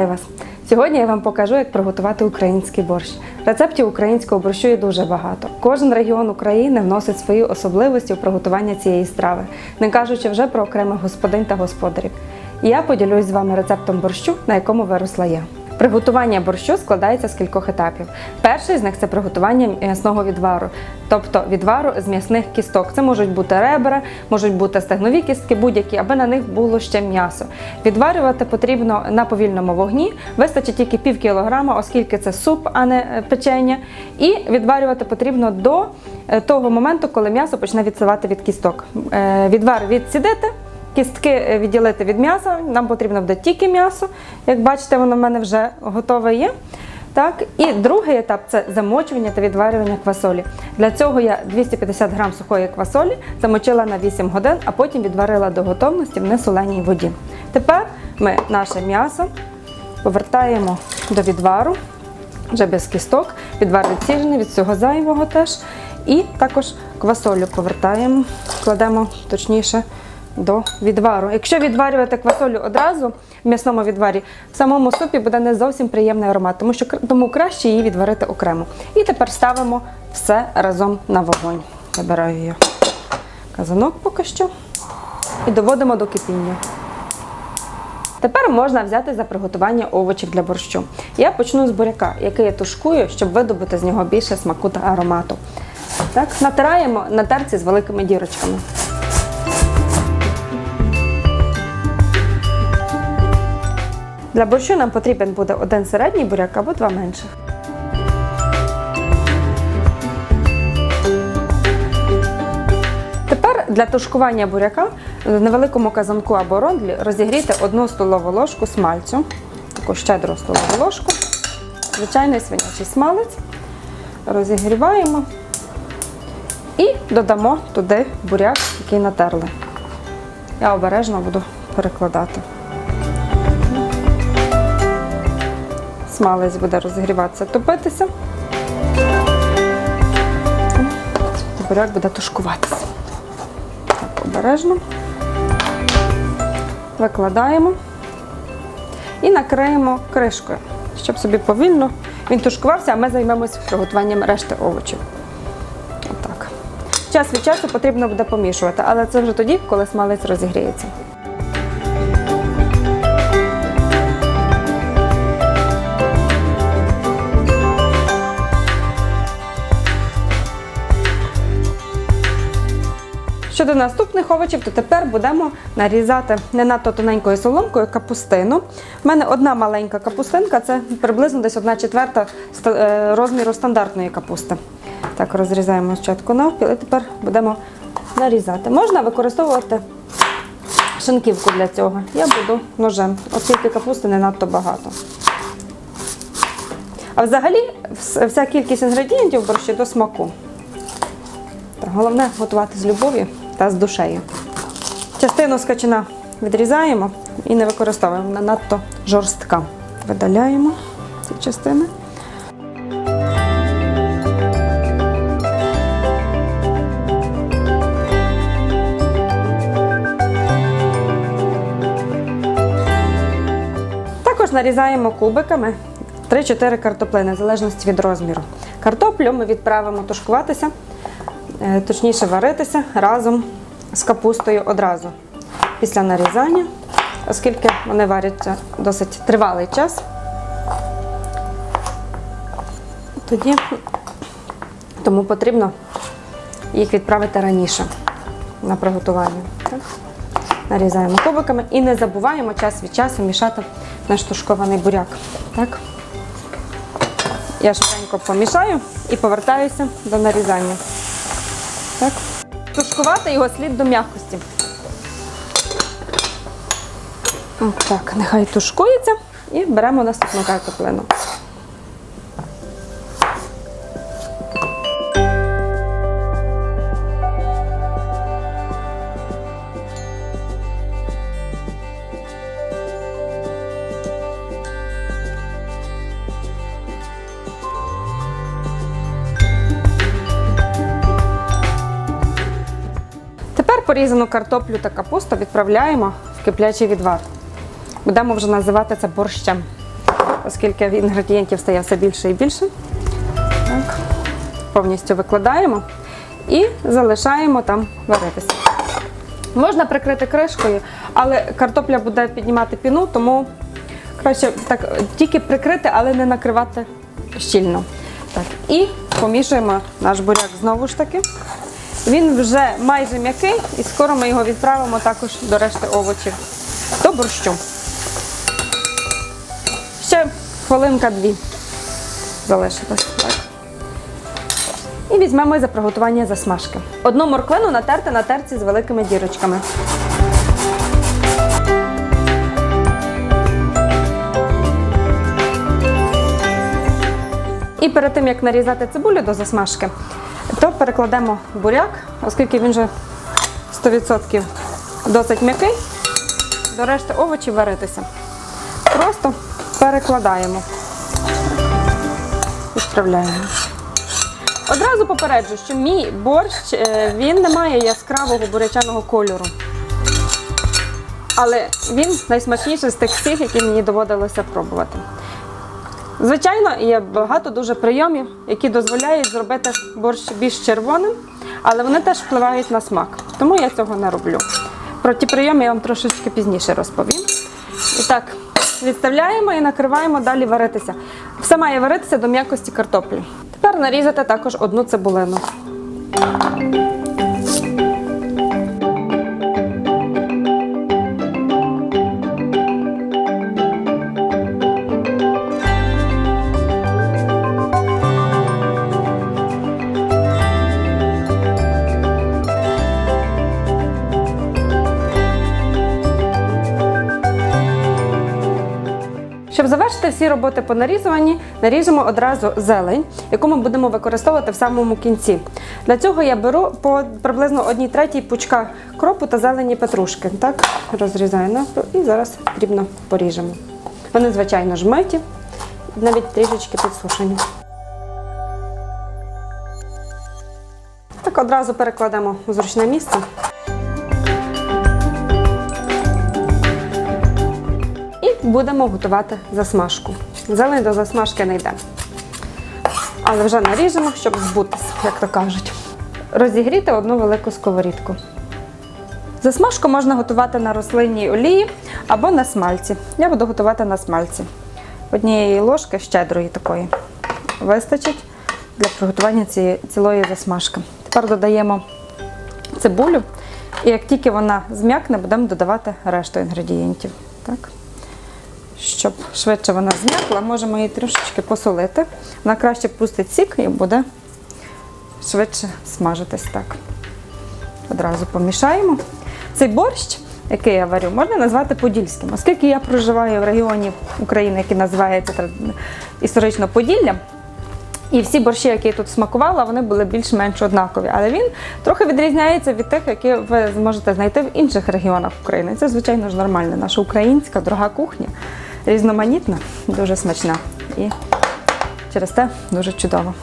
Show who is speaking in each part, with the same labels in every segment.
Speaker 1: Вітаю вас! Сьогодні я вам покажу, як приготувати український борщ. Рецептів українського борщу є дуже багато. Кожен регіон України вносить свої особливості у приготування цієї страви, не кажучи вже про окремих господинь та господарів. І я поділюсь з вами рецептом борщу, на якому виросла я. Приготування борщу складається з кількох етапів. Перший з них це приготування м'ясного відвару, тобто відвару з м'ясних кісток. Це можуть бути ребра, можуть бути стегнові кістки, будь-які, аби на них було ще м'ясо. Відварювати потрібно на повільному вогні, вистачить тільки пів кілограма, оскільки це суп, а не е, печення. І відварювати потрібно до е, того моменту, коли м'ясо почне відсивати від кісток. Е, Відвар відсідити. Кістки е, відділити від м'яса, нам потрібно буде тільки м'ясо. Як бачите, воно в мене вже готове є. Так, і другий етап це замочування та відварювання квасолі. Для цього я 250 грам сухої квасолі замочила на 8 годин, а потім відварила до готовності в несоленій воді. Тепер ми наше м'ясо повертаємо до відвару, вже без кісток, відвар відсіжений від всього зайвого теж. І також квасолю повертаємо, кладемо точніше до відвару. Якщо відварювати квасолю одразу в м'ясному відварі, в самому супі буде не зовсім приємний аромат, тому що тому краще її відварити окремо. І тепер ставимо все разом на вогонь. Забираю я казанок поки що і доводимо до кипіння. Тепер можна взяти за приготування овочів для борщу. Я почну з буряка, який я тушкую, щоб видобути з нього більше смаку та аромату. Так, натираємо на терці з великими дірочками. Для борщу нам потрібен буде один середній буряк або два менших. Тепер для тушкування буряка в невеликому казанку або рондлі розігрійте одну столову ложку смальцю, таку щедру столову ложку, звичайний свинячий смалець. Розігріваємо і додамо туди буряк, який натерли. Я обережно буду перекладати. Смалець буде розігріватися, топитися. Буряк буде тушкуватися. Так, обережно. Викладаємо і накриємо кришкою, щоб собі повільно він тушкувався, а ми займемося приготуванням решти овочів. Час від часу потрібно буде помішувати, але це вже тоді, коли смалець розігріється. Щодо наступних овочів, то тепер будемо нарізати не надто тоненькою соломкою капустину. У мене одна маленька капустинка, це приблизно десь одна четверта е, розміру стандартної капусти. Так, розрізаємо спочатку навпіл і тепер будемо нарізати. Можна використовувати шинківку для цього. Я буду ножем, оскільки капусти не надто багато. А взагалі, вся кількість інгредієнтів борщі до смаку. Головне готувати з любов'ю та з душею. Частину скачина відрізаємо і не використовуємо, вона надто жорстка. Видаляємо ці частини. Також нарізаємо кубиками 3-4 картоплини, в залежності від розміру. Картоплю ми відправимо тушкуватися, точніше варитися разом з капустою одразу після нарізання, оскільки вони варяться досить тривалий час. Тоді тому потрібно їх відправити раніше на приготування. Нарізаємо кубиками і не забуваємо час від часу мішати наш тушкований буряк. Так? Я швиденько помішаю і повертаюся до нарізання. Так. Тушкувати його слід до м'якості. Так, нехай тушкується і беремо наступну картоплину. Порізану картоплю та капусту відправляємо в киплячий відвар. Будемо вже називати це борщем, оскільки інгредієнтів стає все більше і більше. Так. Повністю викладаємо і залишаємо там варитися. Можна прикрити кришкою, але картопля буде піднімати піну, тому краще так тільки прикрити, але не накривати щільно. Так, і помішуємо наш буряк знову ж таки. Він вже майже м'який, і скоро ми його відправимо також до решти овочів до борщу. Ще хвилинка-дві залишилось. І візьмемо за приготування засмажки. Одну морквину натерти на терці з великими дірочками. І перед тим, як нарізати цибулю до засмажки, то перекладемо буряк, оскільки він вже 100% досить м'який, до решти овочів варитися. Просто перекладаємо. Відправляємо. Одразу попереджу, що мій борщ е, він не має яскравого бурячаного кольору. Але він найсмачніший з тих всіх, які мені доводилося пробувати. Звичайно, є багато дуже прийомів, які дозволяють зробити борщ більш червоним, але вони теж впливають на смак. Тому я цього не роблю. Про ті прийоми я вам трошечки пізніше розповім. І так, відставляємо і накриваємо далі варитися. Все має варитися до м'якості картоплі. Тепер нарізати також одну цибулину. Завершити всі роботи по нарізуванні, наріжемо одразу зелень, яку ми будемо використовувати в самому кінці. Для цього я беру по приблизно 1 третій пучка кропу та зелені петрушки. Так, розрізаю навпіл і зараз дрібно поріжемо. Вони, звичайно, ж миті, навіть трішечки підсушені. Так одразу перекладемо у зручне місце. Будемо готувати засмажку. Зелень до засмажки не йде. Але вже наріжемо, щоб збутися, як то кажуть. Розігріти одну велику сковорідку. Засмажку можна готувати на рослинній олії або на смальці. Я буду готувати на смальці. Однієї ложки щедрої такої вистачить для приготування цієї цілої засмажки. Тепер додаємо цибулю, і як тільки вона зм'якне, будемо додавати решту інгредієнтів. Так? Щоб швидше вона зм'якла, можемо її трошечки посолити. Вона краще пустить сік і буде швидше смажитись так. Одразу помішаємо. Цей борщ, який я варю, можна назвати подільським, оскільки я проживаю в регіоні України, який називається історично Поділля. І всі борщі, які я тут смакувала, вони були більш-менш однакові. Але він трохи відрізняється від тих, які ви зможете знайти в інших регіонах України. Це, звичайно ж, нормально. Наша українська дорога кухня, різноманітна, дуже смачна. І через те дуже чудово.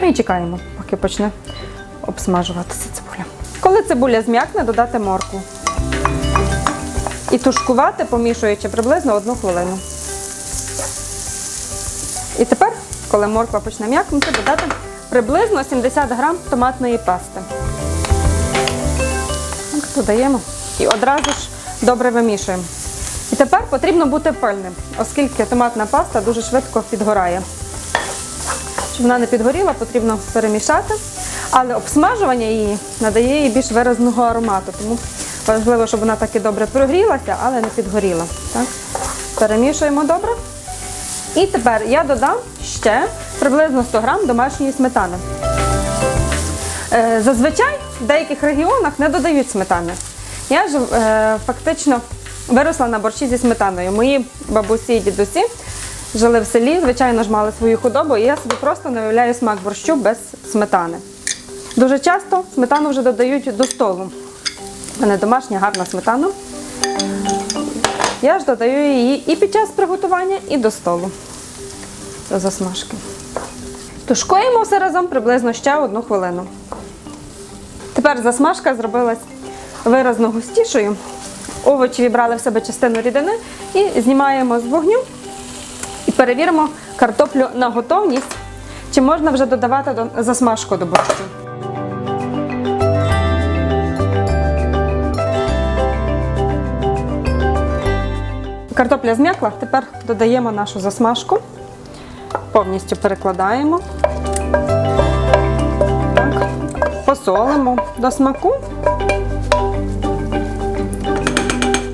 Speaker 1: Ну і чекаємо, поки почне обсмажуватися цибуля. Коли цибуля зм'якне, додати моркву. І тушкувати, помішуючи приблизно одну хвилину. І тепер, коли морква почне м'якнути, додати приблизно 70 грам томатної пасти. Додаємо і одразу ж добре вимішуємо. І тепер потрібно бути пильним, оскільки томатна паста дуже швидко підгорає. Щоб вона не підгоріла, потрібно перемішати. Але обсмажування її надає їй більш виразного аромату. Тому важливо, щоб вона таки добре прогрілася, але не підгоріла. Так? Перемішуємо добре. І тепер я додам ще приблизно 100 грам домашньої сметани. Е, Зазвичай в деяких регіонах не додають сметани. Я ж е, фактично виросла на борщі зі сметаною. Мої бабусі і дідусі жили в селі, звичайно ж мали свою худобу, і я собі просто не уявляю смак борщу без сметани. Дуже часто сметану вже додають до столу. У мене домашня гарна сметана. Я ж додаю її і під час приготування, і до столу. До засмажки. Тушкуємо все разом приблизно ще одну хвилину. Тепер засмажка зробилась виразно густішою. Овочі вібрали в себе частину рідини і знімаємо з вогню і перевіримо картоплю на готовність, чи можна вже додавати до- засмажку до борщу. Картопля зм'якла, тепер додаємо нашу засмажку, повністю перекладаємо. Так. Посолимо до смаку.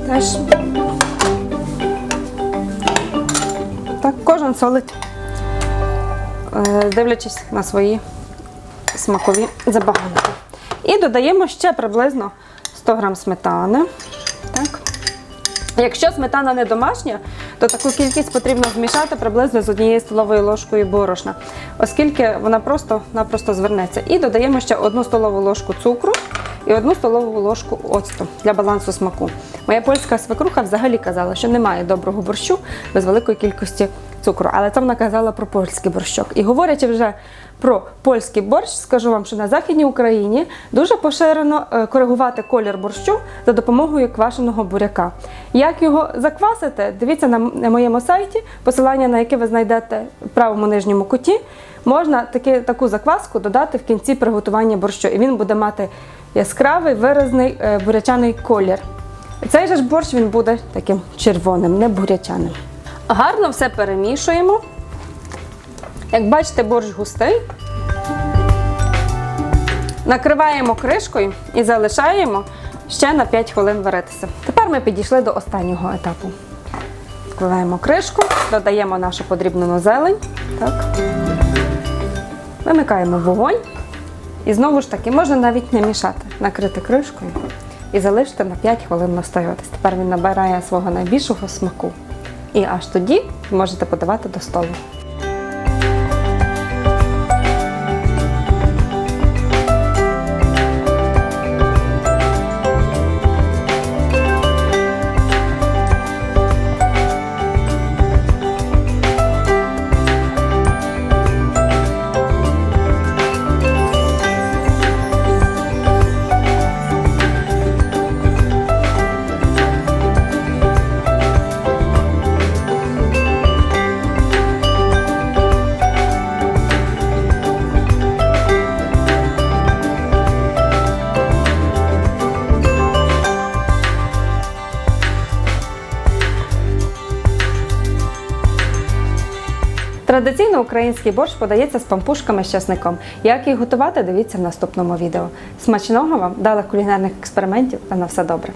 Speaker 1: Теж. Так, кожен солить, е, дивлячись на свої смакові забаганки. І додаємо ще приблизно 100 г сметани. Так. Якщо сметана не домашня, то таку кількість потрібно змішати приблизно з однією столовою ложкою борошна, оскільки вона просто-напросто звернеться. І додаємо ще одну столову ложку цукру і одну столову ложку оцту для балансу смаку. Моя польська свекруха взагалі казала, що немає доброго борщу без великої кількості цукру, але це вона казала про польський борщок. І говорячи вже про польський борщ, скажу вам, що на Західній Україні дуже поширено е, коригувати колір борщу за допомогою квашеного буряка. Як його заквасити, дивіться на моєму сайті, посилання на яке ви знайдете в правому нижньому куті. Можна таки, таку закваску додати в кінці приготування борщу, і він буде мати яскравий виразний е, бурячаний колір. Цей же ж борщ він буде таким червоним, не бурячаним. Гарно все перемішуємо. Як бачите, борщ густий. Накриваємо кришкою і залишаємо ще на 5 хвилин варитися. Тепер ми підійшли до останнього етапу. Відкриваємо кришку, додаємо нашу подрібнену зелень. Так. Вимикаємо вогонь. І знову ж таки, можна навіть не мішати, накрити кришкою і залишити на 5 хвилин настоюватись. Тепер він набирає свого найбільшого смаку. І аж тоді можете подавати до столу. Традиційно український борщ подається з пампушками з часником. Як їх готувати, дивіться в наступному відео. Смачного вам, далих кулінарних експериментів та на все добре!